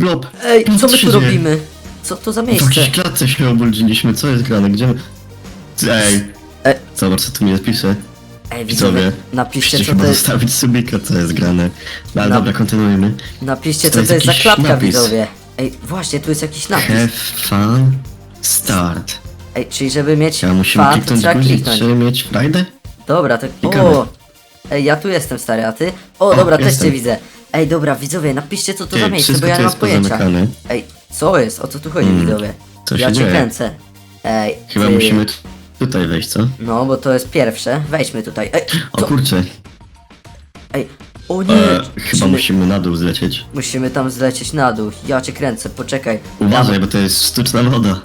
Blob! Ej, No, co my tu robimy? Co to za W miejsce? jakiejś klatce się obudziliśmy, co jest grane? Gdzie. Ej! Ej. Zobacz co tu mi pisze. Ej, Widzowie, napiszcie Musicie co chyba to jest, zostawić subika, co jest grane. No ale dobra, kontynuujmy. napiszcie co to jest za jakiś klapka, napis. widzowie. Ej, właśnie, tu jest jakiś napis. Have fun start. Ej, czyli żeby mieć Ja musimy fan, to kliknąć trzeba guzik, kliknąć. żeby mieć frajdę? Dobra, to... Klikamy. O! Ej, ja tu jestem, stary, a ty? O, dobra, też jestem. cię widzę. Ej, dobra, widzowie, napiszcie co to za Ty, miejsce, wszystko bo ja tu nie mam jest pojęcia. pozamykane. Ej, co jest? O co tu chodzi, Hmm, widzowie? co się ja cię dzieje? kręcę. Ej, Chyba ty... musimy t- tutaj wejść, co? No, bo to jest pierwsze. Wejdźmy tutaj. Ej, O co? kurczę, Ej, o nie! e, chyba musimy na dół zlecieć. Musimy tam zlecieć na dół. Ja cię kręcę, poczekaj. Uważaj, bo to jest sztuczna woda.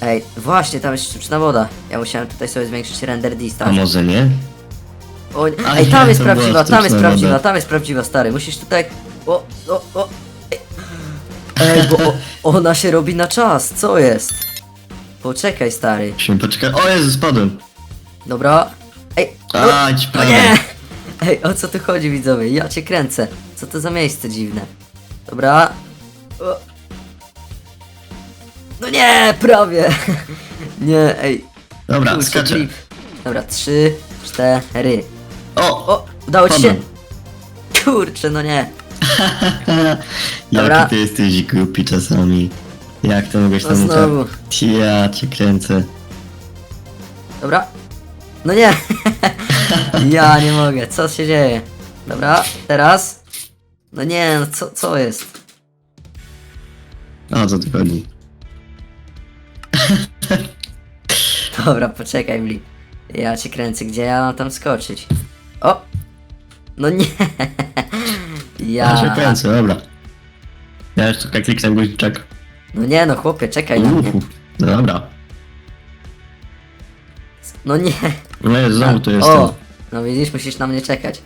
Ej, właśnie, tam jest sztuczna woda. Ja musiałem tutaj sobie zwiększyć render A distance. może nie? O, ej, tam jest prawdziwa, tam jest prawdziwa, tam jest prawdziwa, stary. Musisz tutaj... O, o, o. Ej, ej bo o, ona się robi na czas, co jest? Poczekaj, stary. Musimy poczekać. O Jezu, spadłem. Dobra. Ej, o, A, o nie! Ej, o co tu chodzi, widzowie? Ja cię kręcę. Co to za miejsce dziwne? Dobra. O. No nie, prawie. Nie, ej. Dobra, kurczę, skaczę. klip. Dobra, trzy, cztery. O! O, udało ci się? Padłem. Kurczę, no nie. Dobra. Jaki ty jesteś głupi czasami. Jak to mogłeś No tam znowu. Ja cię kręcę. Dobra. No nie. ja nie mogę. Co się dzieje? Dobra, teraz. No nie, no co, co jest? O co tu chodzi? Dobra, poczekaj, Bli. Ja cię kręcę, gdzie ja mam tam skoczyć? No nie! Ja się Ja. kręcę, dobra. Ja jeszcze tutaj kliknę guziczek. No nie no, chłopie, czekaj na mnie. Uhu. No dobra. No nie! No jest, znowu tu jestem. O! No widzisz, musisz na mnie czekać.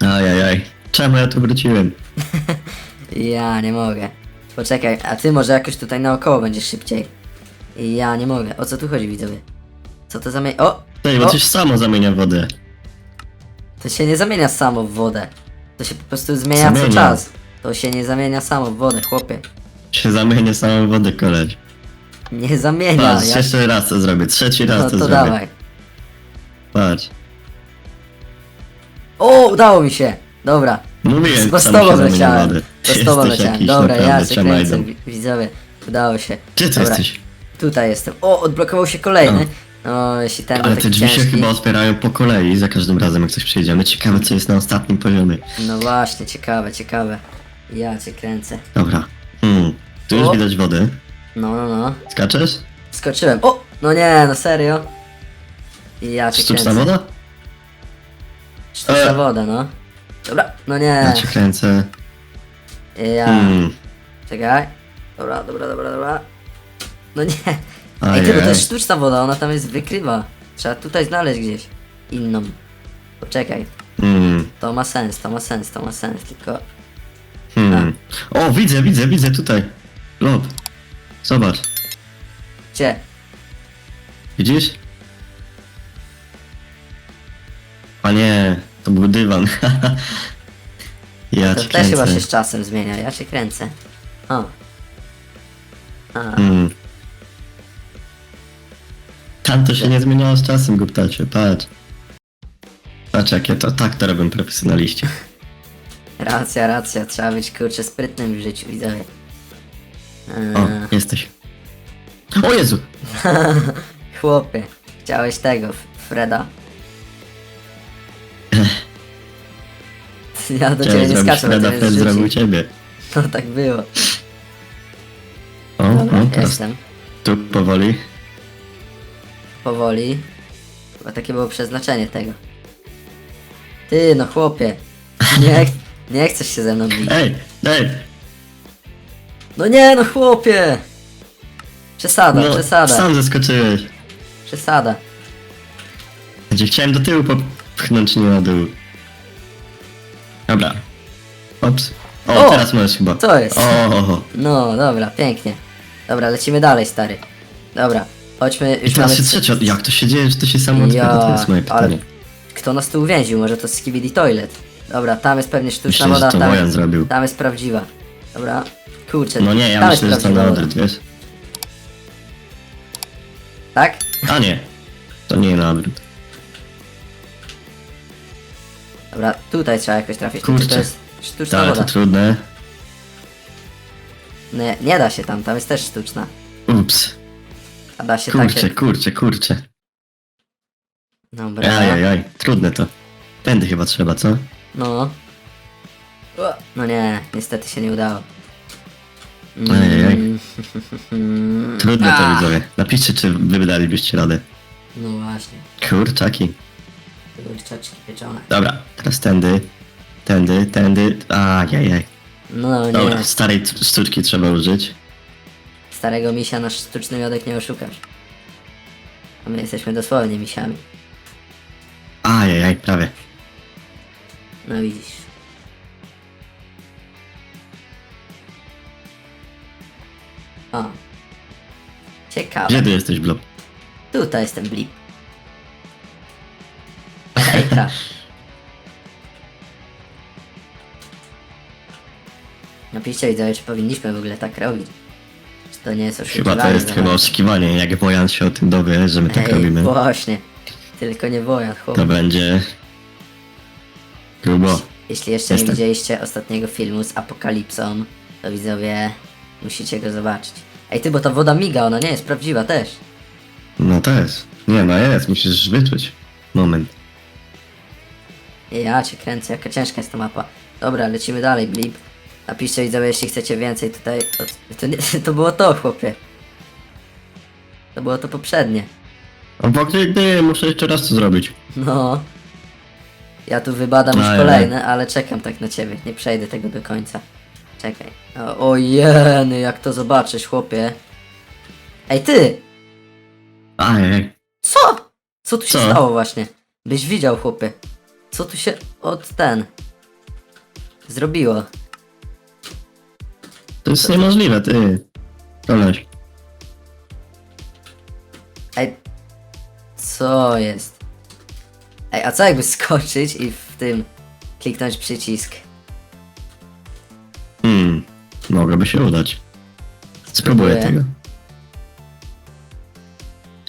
Ajajaj. Czemu ja tu wróciłem? Ja nie mogę. Poczekaj, a ty może jakoś tutaj naokoło będziesz szybciej. Ja nie mogę. O co tu chodzi, widzowie? Co to za mie... O! Ej, bo o! coś samo zamienia wodę. To się nie zamienia samo w wodę. To się po prostu zmienia co Zamienia. czas. To się nie zamienia samo w wodę, chłopie. Się zamienia samą wodę, koleś. Nie zamienia. Patrz, ja... jeszcze raz to zrobię, trzeci raz No to, to zrobię. dawaj. Patrz. O, udało mi się! Dobra. Mówiłem, z samo tobą się zamienia leciałem. wodę. Ty jesteś leciałem. jakiś Dobra, ja naprawdę cię kręcę, wi- widzowie. Udało się. Gdzie ty Dobra, jesteś? Tutaj jestem. O, odblokował się kolejny. No, jeśli ten Ale te drzwi się chyba otwierają po kolei za każdym razem, jak coś przejdziemy. Ciekawe, co jest na ostatnim poziomie. No właśnie, ciekawe, ciekawe. Ja cię kręcę. Dobra. Hmm. Tu już O. widać wodę. No, no, no. Skaczesz? Skoczyłem. O! No nie, no serio. Ja cię Sztuczna kręcę. woda? Sztuczna E. woda, no. Dobra, no Ja nie. cię kręcę. Ja. Hmm. Czekaj. Dobra, dobra, dobra, dobra. No nie. Ej, ty, bo to jest sztuczna woda, ona tam jest wykrywa. Trzeba tutaj znaleźć gdzieś inną. Poczekaj. Hmm. To ma sens, to ma sens, to ma sens, tylko... Hmm. O, widzę, widzę, widzę tutaj. Lob. Zobacz. Gdzie? Widzisz? A nie, to był dywan. ja To cię też chyba kręcę. się z czasem zmienia, ja cię kręcę. O. A, Hmm. Tam to się nie zmieniało z czasem, głuptacie, patrz. Patrz jakie to, tak to robią profesjonaliści. racja, racja, trzeba być kurczę sprytnym w życiu, widzowie. O, Eee, jesteś. O Jezu! chłopie, chciałeś tego, F- Freda. Ja do ciebie Chciałem nie zrobić skaczę, bo Freda, ty Fred mnie zrobił ciebie. No tak było. O, Dobra, o, teraz jestem. tu powoli. Powoli. Chyba takie było przeznaczenie tego. Ty, no chłopie. Nie, nie chcesz się ze mną bić. Ej, ej! No nie, no chłopie! Przesada, No, przesada, sam zaskoczyłeś. przesada. Gdzie chciałem do tyłu popchnąć, nie na dół. Dobra. Ops. O, O! teraz możesz chyba. Co jest? O, o, o. No, dobra, pięknie. Dobra, lecimy dalej, stary. Dobra, chodźmy, I już teraz mamy... się trzecia. Jak to się dzieje, że to się samo otwiera? To Ja, jest moje ale pytanie. kto nas tu uwięził? Może to Skibidi Toilet? Dobra, tam jest pewnie sztuczna Myślę, że woda, to tam, Wojan zrobił. tam jest prawdziwa. Dobra, kurczę. No nie, ja tam myślę, że jest to na woda. wiesz? Tak? A nie. To nie na odwrót. Dobra, tutaj trzeba jakoś trafić. Kurczę. to jest sztuczna Ale to woda? trudne. Nie, nie da się tam, tam jest też sztuczna. Ups. A da się Kurczę, takie... kurczę, kurczę. Dobra. Ajajaj, trudne to. Tędy chyba trzeba, co? No. O, No nie, niestety się nie udało. Ajajaj. Mm. Trudne to widzowie. Napiszcie, czy wy wydalibyście radę. No właśnie, Kurczaki. kurczaczki pieczone. Dobra, teraz tędy. Tędy, tędy. Ajajaj. No nie, Dobra, starej t- sztuczki trzeba użyć. Starego misia na sztuczny miodek nie oszukasz. A my jesteśmy dosłownie misiami. Ajajaj, prawie. No widzisz. O. Ciekawe. Gdzie ty jesteś, Blob? Tutaj jestem blip. Hejka. Napiszcie widzowie, czy powinniśmy w ogóle tak robić. To nie jest Chyba oszukiwanie? to jest za chyba oszukiwanie. Jak Wojan się o tym dowie, że my tak Ej, robimy, właśnie. Tylko nie wojan, chłop. to będzie... Grubo. Jeśli jeszcze nie Jestem. widzieliście ostatniego filmu z Apokalipsą, to widzowie musicie go zobaczyć. Ej ty, bo ta woda miga, ona nie jest prawdziwa też. No to jest. Nie, no jest, musisz wyczuć. Moment. Ja cię kręcę, jaka ciężka jest ta mapa. Dobra, lecimy dalej, blip. Napiszcie widzowie, jeśli chcecie więcej tutaj. To, to, nie, to było to, chłopie. To było to poprzednie. Obok nigdy muszę jeszcze raz to zrobić. No. Ja tu wybadam już Ajaj. kolejne, ale czekam tak na ciebie. Nie przejdę tego do końca. Czekaj. O, o jeny, jak to zobaczysz, chłopie. Ej ty! Ajaj. Co? Co tu się Co? stało właśnie? Byś widział, chłopie. Co tu się od ten zrobiło? To jest niemożliwe, ty. Koleś. Ej, co jest? Ej, a co jakby skoczyć i w tym kliknąć przycisk? Hmm. Mogłoby się udać. Spróbuję Spróbuję. tego.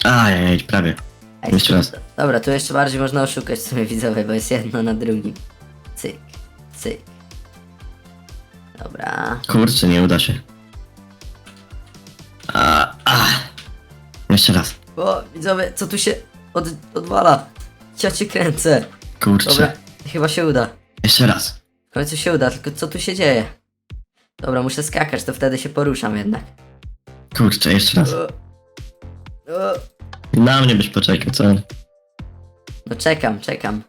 Ajajaj, prawie. Ej, Jeszcze raz. Dobra, tu jeszcze bardziej można oszukać w sumie widzowie, bo jest jedno na drugim. Cyk, cyk. Dobra. Kurczę, nie uda się. A, a. Jeszcze raz. O, widzowie, co tu się od, odwala? Ja cię kręcę. Kurczę. Dobra, chyba się uda. Jeszcze raz. W końcu się uda, tylko co tu się dzieje? Dobra, muszę skakać, to wtedy się poruszam jednak. Kurczę, jeszcze raz. O, o. Na mnie byś poczekał, co? No czekam, czekam.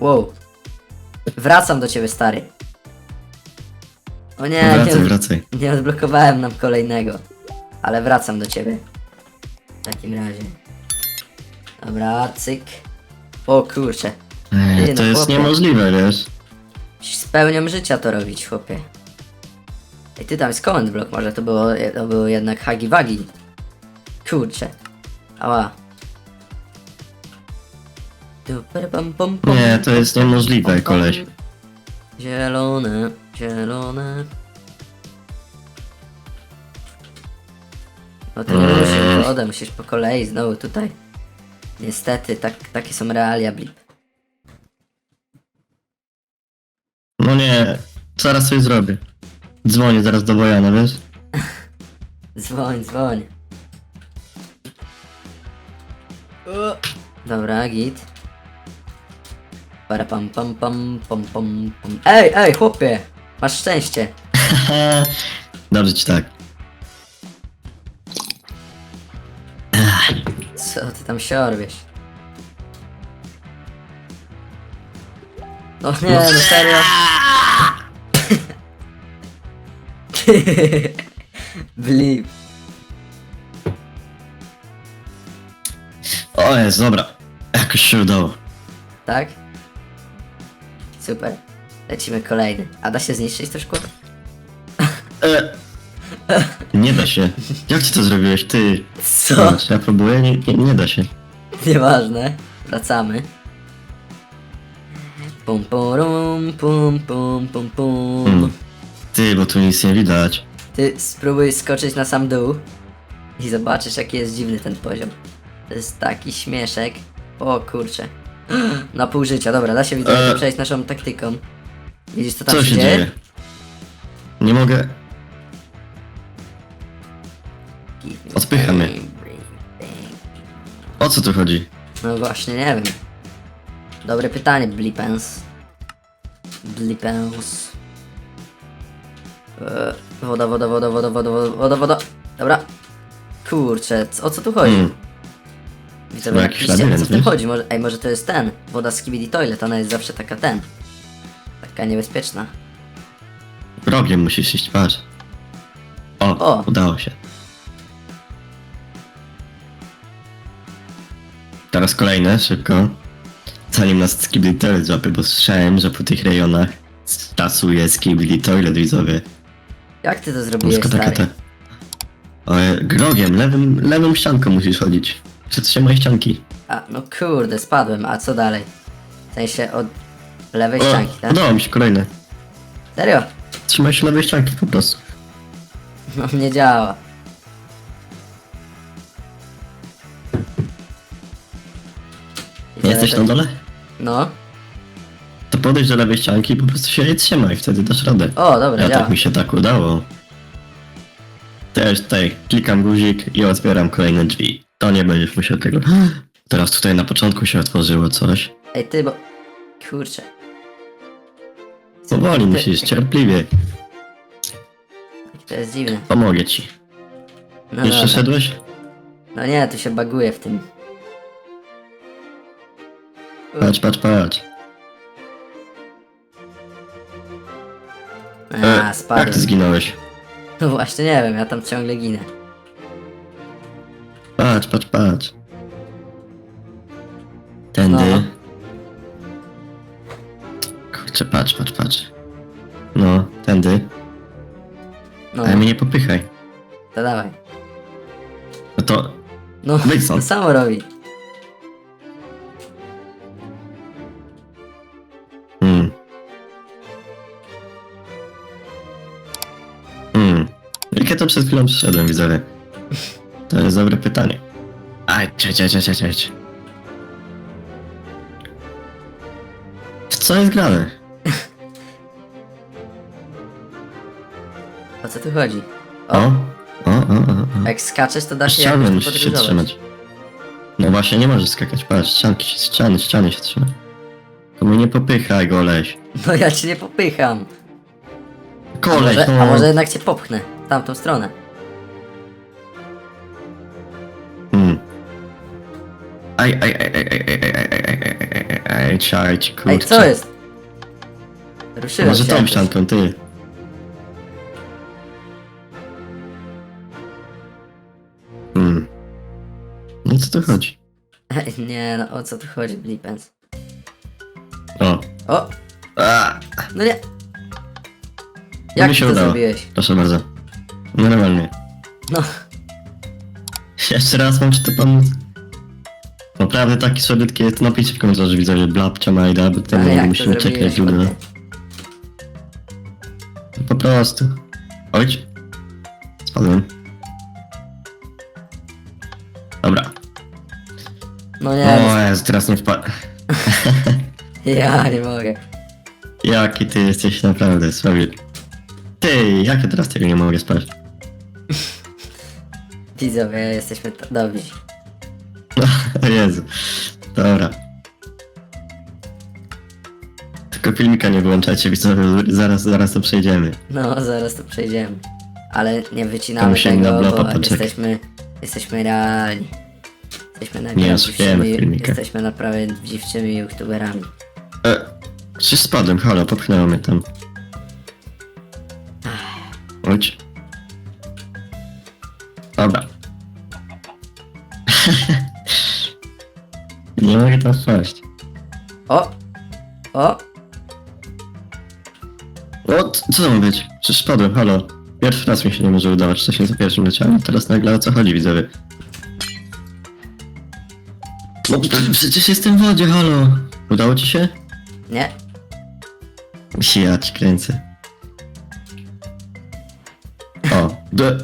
Wow. Wracam do ciebie, stary. O nie, Wracaj, nie, wracaj. nie odblokowałem nam kolejnego. Ale wracam do ciebie. W takim razie. Dobra, cyk. O kurczę. Ej, Ty, to no jest chłopie. niemożliwe, wiesz? Musisz z pełnią życia to robić, chłopie. Ej, ty tam jest comment block, może to było, to było jednak hagi wagi. Kurczę. Ała. Nie, to jest niemożliwe, koleś. Zielone, zielone. No ty nie Mm. musisz wodę, musisz po kolei znowu tutaj. Niestety, tak, takie są realia blip. No nie, zaraz sobie zrobię. Dzwonię zaraz do Wojana, wiesz? Dzwoń, dzwoń. Dobra, git. Para pam pam pam pam pam pam. Ej, ej, chłopie! Masz szczęście. Dobrze ci tak. Co ty tam siorbiesz? No nie, no serio. Blip. O jest, dobra. Jakoś się udało. Tak? Super. Lecimy kolejny. A da się zniszczyć to szkło? E, nie da się. Jak ty to zrobiłeś, ty? Co? Zobacz, Ja próbuję, nie, nie, nie da się. Nieważne. Wracamy. Pum pum pum pum pum pum. Hmm. Ty, bo tu nic nie widać. Ty spróbuj skoczyć na sam dół i zobaczysz jaki jest dziwny ten poziom. To jest taki śmieszek. O kurczę. Na pół życia, dobra, da się widzowie E. przejść naszą taktyką. Widzisz co tam Co się dzieje? Nie mogę. Odpychamy. O co tu chodzi? No właśnie, nie wiem. Dobre pytanie, Blipens. Blipens. E, woda, woda, woda, woda, woda, woda, woda, woda. Dobra. Kurczę, o co tu chodzi? Hmm. Że jakiś napiszcie, co labirynt, w tym chodzi. Może, ej, może to jest ten. Woda z Skibidi Toilet, ona jest zawsze taka ten. Taka niebezpieczna. Rogiem musisz iść, patrz. O, O. udało się. Teraz kolejne, szybko. Zanim nas Skibidi Toilet złapie, bo słyszałem, że po tych rejonach stosuje Skibidi Toilet widzowie. Jak ty to zrobiłeś, Wszystko takie stary? te. Grogiem, lewym, lewą ścianką musisz chodzić. Przytrzymaj ścianki. A, no kurde, spadłem, a co dalej? W sensie od lewej O, ścianki, tak? udało mi się kolejne. Serio? Trzymaj się lewej ścianki po prostu. No nie działa. I Nie jesteś teraz- na dole? No. To podejdź do lewej ścianki i po prostu się jej trzymaj, wtedy dasz radę. O, dobra, Ja działa. tak mi się tak udało. Też tutaj klikam guzik i otwieram kolejne drzwi. To nie będziesz musiał tego. Teraz tutaj na początku się otworzyło coś. Ej, ty, bo... Kurczę. Powoli Ty- musisz, cierpliwie. To jest dziwne. Pomogę ci. No Już dobra. przeszedłeś? No nie, tu się baguje w tym. Patrz, patrz, patrz. A, E, jak spadłem. ty zginąłeś? No właśnie, nie wiem, ja tam ciągle ginę. Patrz, patrz, patrz. Tędy. No. Kurczę, patrz, patrz, patrz. No, tędy. No, Ale mnie nie popychaj. to dawaj. No to No, to samo robi. Hmm. Hmm. Jak ja to przed chwilą przyszedłem, widzowie? To jest dobre pytanie. Aj, czekaj, czekaj, czekaj, czekaj. W co jest grane? O co tu chodzi? O, O, o, o, o. o. jak skaczesz, to da się Ściany jakoś musisz się trzymać. No właśnie, nie możesz skakać, patrz, ścianki, się- ściany, ściany się trzymaj. To mnie nie popychaj, goleś. No ja cię nie popycham. A Koleś, może, no. a może jednak cię popchnę w tamtą stronę. Aj, aj, aj, aj, aj, aj, aj, aj, aj, aj, aj, aj, aj, aj, czajcie, kurczę. Ej, co jest? Ruszyłem Może się tą jakoś. ścianką, ty. Hmm. No co tu chodzi? Ej, nie no, o co tu chodzi, Blipens? O. O, A, no nie. mi Jak ty się to udało. zrobiłeś? proszę bardzo. Normalnie. No, Jeszcze raz mam ci to pomóc. Naprawdę taki słabiutki jest. Napiszcie w komentarzu widzowie blabcia majda, bo ale ten jak to musimy czekać zrobiłeś? Po prostu. Ojcz. Spadłem. Dobra. No nie, O Jezu, teraz nie wpadł. ja nie mogę. Jaki ty jesteś naprawdę słaby. Ty, jak ja teraz tego nie mogę spać? Widzowie, jesteśmy t- dobrzy. Jezu. Dobra. Tylko filmika nie wyłączajcie, widzowie, zaraz, zaraz to przejdziemy. No, zaraz to przejdziemy. Ale nie To wycinamy musimy na tego, blopa bo poczekać. jesteśmy, jesteśmy realni. Jesteśmy filmikach. jesteśmy naprawdę youtuberami. E, czy spadłem? Halo, popchnęło mnie tam. Chodź. Dobra. nie mogę tam wpaść. O! O! O, c- co to ma być? Przecież spadłem, halo. Pierwszy raz mi się nie może udawać, wcześniej za pierwszym leciałem, teraz nagle o co chodzi, widzowie? No, przecież jestem w wodzie, halo. Udało ci się? Nie? Ja ci kręcę. O, d-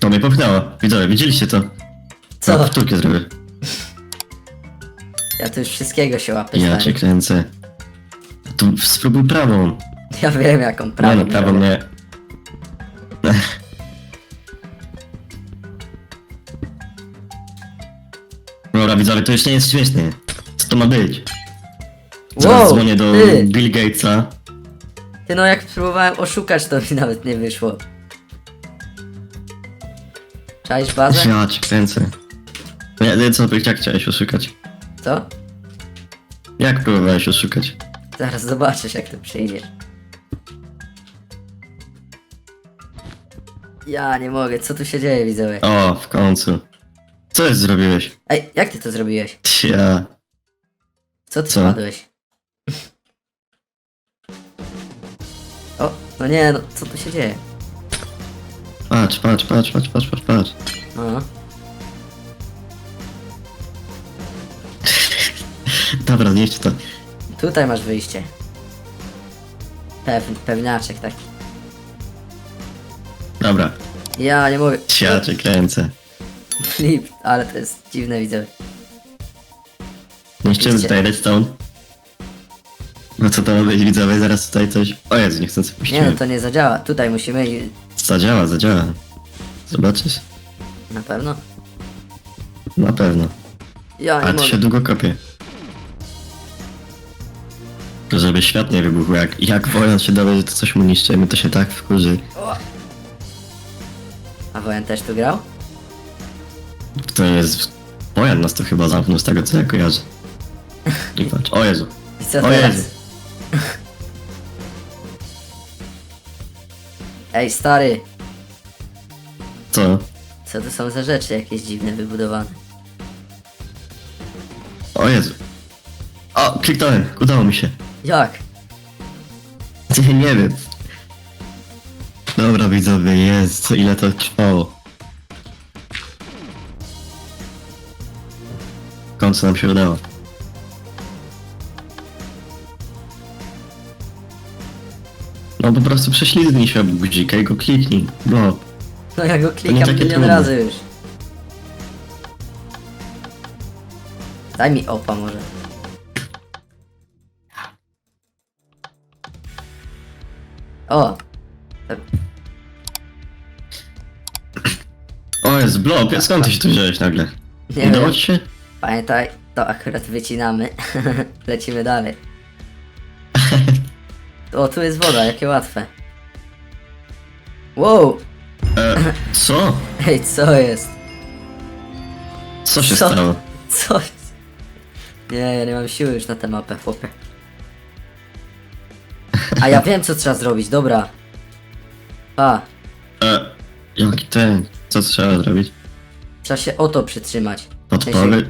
to mnie popchnęło. Widzowie, widzieliście to? Co? Powtórkę zrobię. Ja tu już wszystkiego się łapię, Ja stary. cię kręcę. Tu spróbuj prawą. Ja wiem jaką prawą nie no, prawą robię. nie. Dobra, widzowie, to już nie jest śmieszne. Co to ma być? Zaraz Wow, dzwonię do ty. Bill Gatesa. Ty no jak próbowałem oszukać, to mi nawet nie wyszło. Czaisz bazę? Ja cię kręcę. Nie, nie, co, jak chciałeś oszukać? Co? Jak próbowałeś oszukać? Zaraz zobaczysz jak to przyjdzie. Ja nie mogę, co tu się dzieje widzowie? O, w końcu. Co jest zrobiłeś? Ej, jak ty to zrobiłeś? Ja. Co ty Co? spadłeś? O, no nie, no co tu się dzieje? Patrz, patrz, patrz, patrz, patrz, patrz, patrz. No, Dobra, znieść to. tutaj masz wyjście. Pew, pewniaczek taki. Dobra, Ja nie ja cię kręcę. Flip, ale to jest dziwne widzowie. Niszczymy tutaj redstone. No co to ma być, widzowie? Zaraz tutaj coś... O Jezu, niechcący Nie no, to nie zadziała. Tutaj musimy i- Zadziała, zadziała. Zobaczysz? na pewno. Na pewno. Ja nie Ale to mogę. się długo kopie. Żeby świat nie wybuchł, jak, jak Wojan się dowie, że to coś mu niszczymy, to się tak wkurzy. A Wojan też tu grał? To jest... Wojan nas to chyba zamknął z tego, co ja kojarzę. I patrz, o Jezu. I co O teraz? Jezu. Ej, stary, Co? co to są za rzeczy jakieś dziwne wybudowane? O Jezu. O, kliknąłem, udało mi się. Jak? Nie, wiem. Dobra widzowie, jest, co ile to trwało. W końcu nam się udało. No po prostu prześlizgnij się ob guzika i go kliknij. No, No ja go klikam takie milion trudne. razy już. Daj mi opa może. O! o jest blok, skąd ty się tu wziąłeś nagle? Nie Udało wiem. ci się? Pamiętaj, to akurat wycinamy. Lecimy dalej. O, tu jest woda, jakie łatwe. Wow! E, co? Ej, co jest? Co się Co? stało? Co jest? Nie, ja nie mam siły już na tę mapę, chłopie. A ja wiem, co trzeba zrobić, dobra. Pa, E, jaki ten? Co trzeba zrobić? trzeba się o to przytrzymać. W sensie Podpowiedź?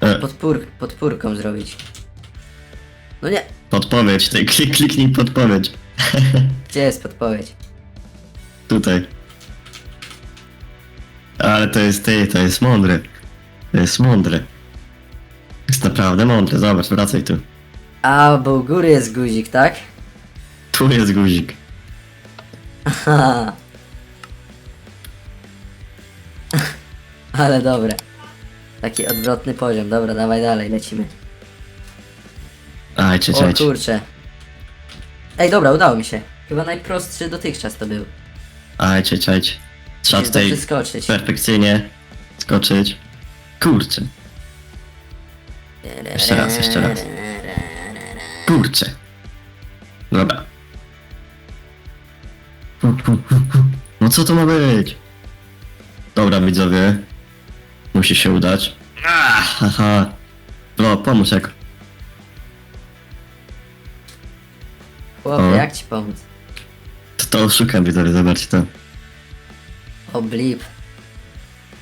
E, Podpór, podpórką zrobić. No nie, podpowiedź, ty klik, kliknij podpowiedź. gdzie jest podpowiedź? Tutaj. Ale to jest ty, to jest mądre. To jest mądre. Jest naprawdę mądre, zobacz, wracaj tu. A, bo u góry jest guzik, tak? Tu jest guzik. Ale dobre. Taki odwrotny poziom. Dobra, dawaj dalej, lecimy. Aj, czy, O czy, czy. kurczę. Ej, dobra, udało mi się. Chyba najprostszy dotychczas to był. Aj, czy, czy, czy. Trzeba Musisz tutaj dobrze skoczyć. perfekcyjnie skoczyć. Kurczę. Jeszcze raz, jeszcze raz. Kurczę. Dobra. No co to ma być? Dobra, widzowie. Musi się udać. Ah, haha. No, pomóż jak. Chłopie, jak ci pomóc? To, to oszukam, widzowie, zobaczcie to. O blip.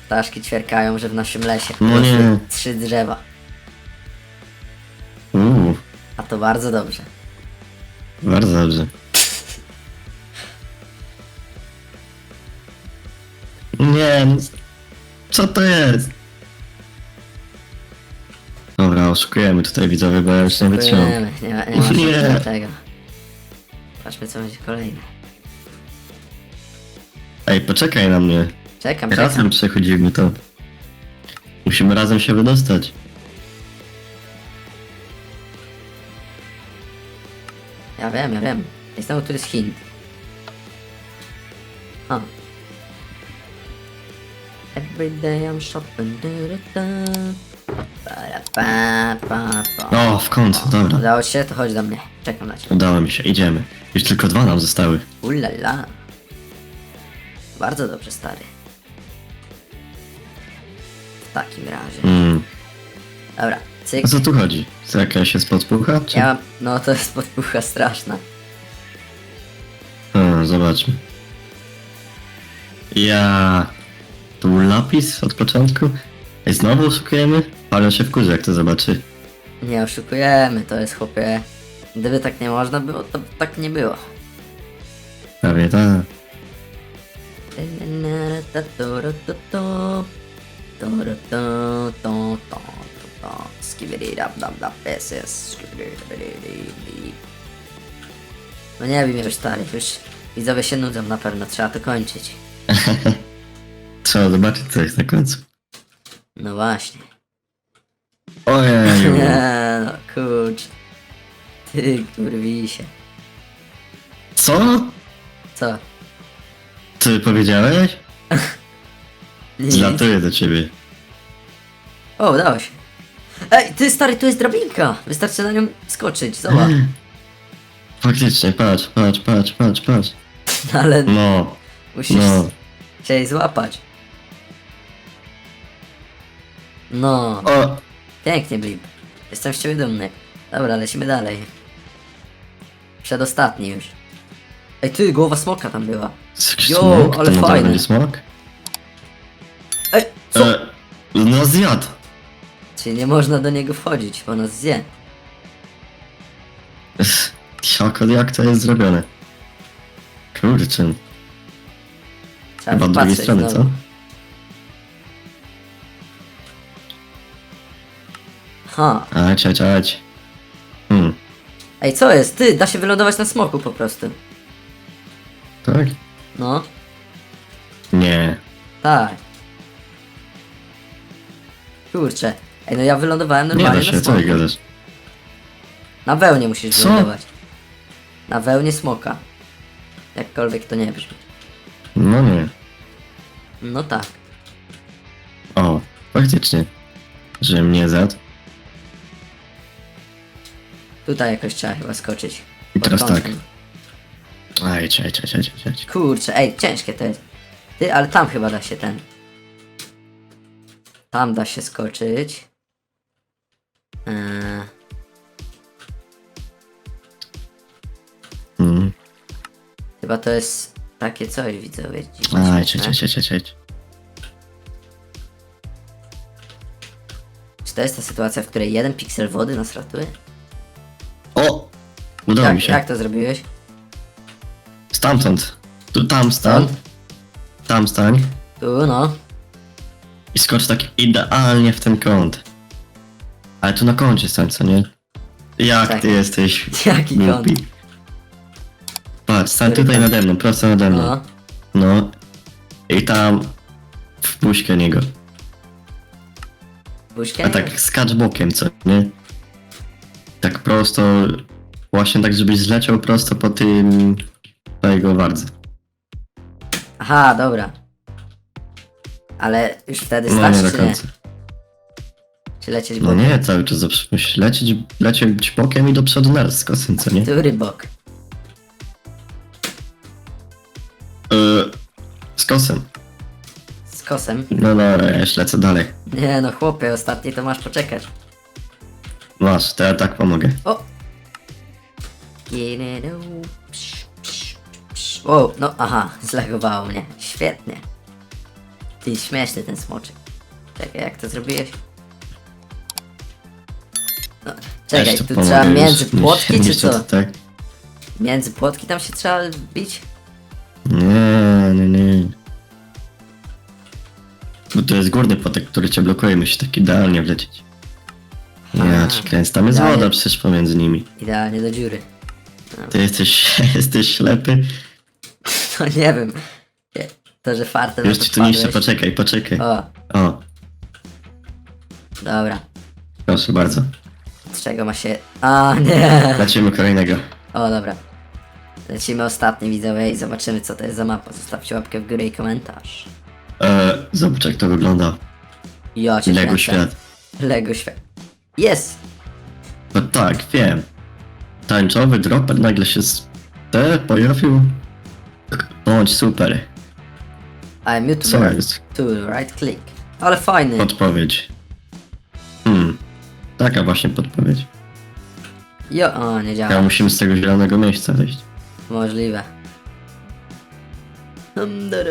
Ptaszki ćwierkają, że w naszym lesie No nie. trzy drzewa. Uuu, A to bardzo dobrze. bardzo dobrze. Nie, co to jest? Dobra, oszukujemy tutaj widzowie, bo ja już nie wytrzymam. Próbujemy, nie, ma- nie ma Nie. sensu do tego. Patrzmy co będzie kolejne. Ej, poczekaj na mnie. Czekam, Razem czekam. przechodzimy to. Musimy razem się wydostać. Ja wiem, ja wiem. I znowu tu jest. Every day I'm shopping. Du, du, du. Para, pa, pa, pa. O, w końcu, dobra. Udało ci się? To chodź do mnie. Czekam na ciebie. Udało mi się, idziemy. Już tylko dwa nam zostały. Ulala. Bardzo dobrze, stary. W takim razie. Mm. Dobra, cyk. O co tu chodzi? Co jakaś jest podpucha? Czy... Ja mam... No to jest podpucha straszna. A, zobaczmy. Ja... Tu był lapis od początku? Ej, znowu oszukujemy? Ale się wkurzy jak to zobaczy. Nie oszukujemy, to jest chłopie. Gdyby tak nie można było, to by tak nie było. Prawie tak. No nie wiem już stary, już widzowie się nudzą na pewno, trzeba to kończyć. Trzeba zobaczyć co jest na końcu. No właśnie. Ojeju. Nie no, kurcz. Ty kurwisie. Co? Co? Ty powiedziałeś? Nic. Zlatuję do ciebie. O, udało się. Ej, ty stary, tu jest drabinka. Wystarczy na nią skoczyć, zobacz. Faktycznie, patrz, patrz, patrz, patrz, patrz. Ale No, musisz no. się jej złapać. No, O, pięknie, Blip. Jestem z ciebie dumny. Dobra, lecimy dalej. Przedostatni już. Ej, ty, głowa smoka tam była. Jo, smok? ale to fajne. będzie smok? Ej, co? E, no zjadł. Czyli nie można do niego wchodzić, bo nas zje. Jak, jak to jest zrobione? Kurczę. Trzeba Chyba od drugiej strony, co? Znowu. Ha. Ać, ać, ać. Hmm, Ej, co jest? Ty, da się wylądować na smoku po prostu. tak? No, Nie. tak. Kurczę. Ej, no ja wylądowałem Nie normalnie da się, na co smoku. ty gadasz? Na wełnie musisz Co? wylądować. Na wełnie smoka. Jakkolwiek to nie brzmi. No nie. No tak. O, faktycznie. Że mnie zjadł. Tutaj jakoś trzeba chyba skoczyć. I Pod teraz tak. kątem. Aj, ać, ać, ać, ać, ać. Kurczę, ej, ciężkie to jest. Ty, ale tam chyba da się ten. Tam da się skoczyć. Eee, Mm. chyba to jest takie coś, widzowie. dziwne, Aj, śmieszne. ać, ać, ać, ać. Czy to jest ta sytuacja, w której jeden piksel wody nas ratuje? Udało mi Jak, się. jak to zrobiłeś? Stamtąd. Tu, tam stań. Tam stań. Tu, no. I skocz tak idealnie w ten kąt. Ale tu na kącie stań, co nie? Jak Tak. ty jesteś Jaki głupi. kąt? Patrz, stań Który tutaj kąt? nade mną, prosto nade mną. No. No. I tam w buźkę niego. Buźkę? A tak skacz bokiem, co nie? Tak prosto, właśnie tak, żebyś zleciał prosto po tym, po jego wardze. Aha, dobra. Ale już wtedy No stać, nie do czy nie? końca. Czy lecieć No bokiem? nie, cały czas zawsze musisz lecieć, lecieć bokiem i do przodu naraz z kosem, co nie? Który bok? Yy, z kosem. Z kosem? No dobra, ja już lecę dalej. Nie no, chłopie, ostatni to masz poczekać. Masz, to ja tak pomogę. O! Psz, psz, psz. Wow, no aha, zlagowało mnie. Świetnie. Ty śmieszny ten smoczek. Czekaj, jak to zrobiłeś? No, czekaj, Też tu tu pomogę trzeba już. między płotki, czy co? Tak? Między płotki tam się trzeba bić? Nie, nie, nie. Bo to jest górny potek, który cię blokuje, musi tak idealnie wlecieć. Ci kręcę, tam jest Daję. woda przecież pomiędzy nimi. Idealnie do dziury. Ty jesteś, jesteś ślepy? No nie wiem. To, że fartem Już ci tu wpadłeś. poczekaj, poczekaj. O, O, dobra. proszę bardzo. Z czego ma się... A, nie. Lecimy kolejnego. O, dobra. Lecimy ostatni widzowie i zobaczymy co to jest za mapa. Zostawcie łapkę w górę i komentarz. E, zobacz jak to wygląda. Ja cię Lego kręcę. świat. Lego świat. Jest! No tak, wiem. Tańczowy dropper nagle się z... Te pojawił. Bądź super. I'm Co YouTuber. jest? To right click. Ale fajny. Podpowiedź. Hmm. Taka właśnie podpowiedź. Jo, o, nie działa. Ja musimy z tego zielonego miejsca wyjść. Możliwe.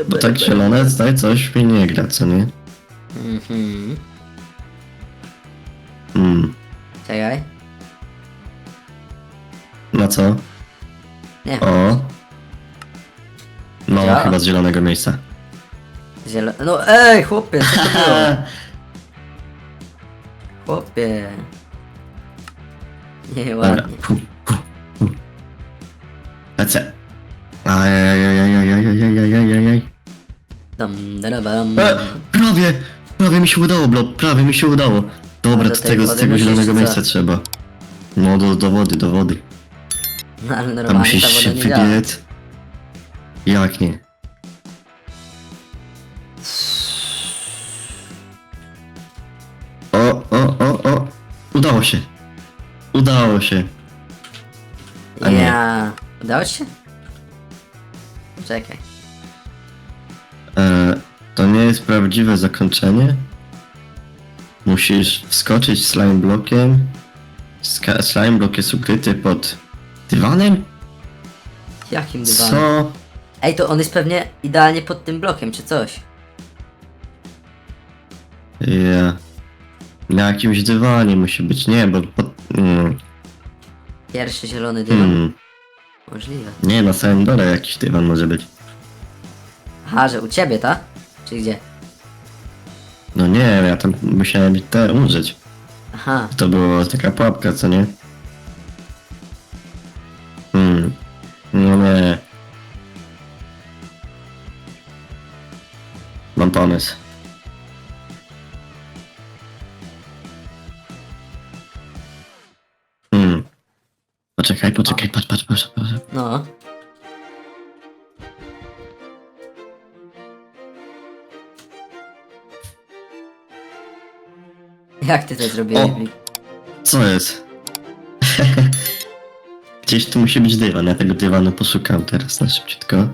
Bo tak zielone tutaj coś mi nie gra, co nie? Mhm. Hmm. Czekaj. Na co? Nie. O. No, Działa? chyba z zielonego miejsca. Zielo... No ej, chłopie, co to było? Chłopie. Dobra. Nieładnie. Fu, fu, fu. Lecę. Ajajajajajajajajajajaj. Dam, darabam. E, prawie! Prawie mi się udało, Blob, prawie mi się udało. Dobra, A do do tej tego, z wody tego musisz, zielonego czy co? miejsca trzeba. No, do, do wody, do wody. No ale Tam normalnie ta musisz się woda nie działa. wybiec. Jak nie? O, o, o, o! Udało się. Udało się. A nie. Ja. Udało ci się? Czekaj. E, to nie jest prawdziwe zakończenie. Musisz wskoczyć slime blokiem. Ska- slime block jest ukryty pod dywanem? Jakim dywanem? Co? Ej, to on jest pewnie idealnie pod tym blokiem, czy coś. Ja. Na jakimś dywanie musi być, nie, bo pod... Mm, Pierwszy zielony dywan. hmm, Możliwe. nie, na samym dole jakiś dywan może być. Aha, że u ciebie, ta? Czy gdzie? No nie, ja tam musiałem te umrzeć. Aha. To była taka pułapka, co nie? Zrobiłeś, O. Co jest? Gdzieś tu musi być dywan, ja tego dywanu poszukam teraz na szybciutko.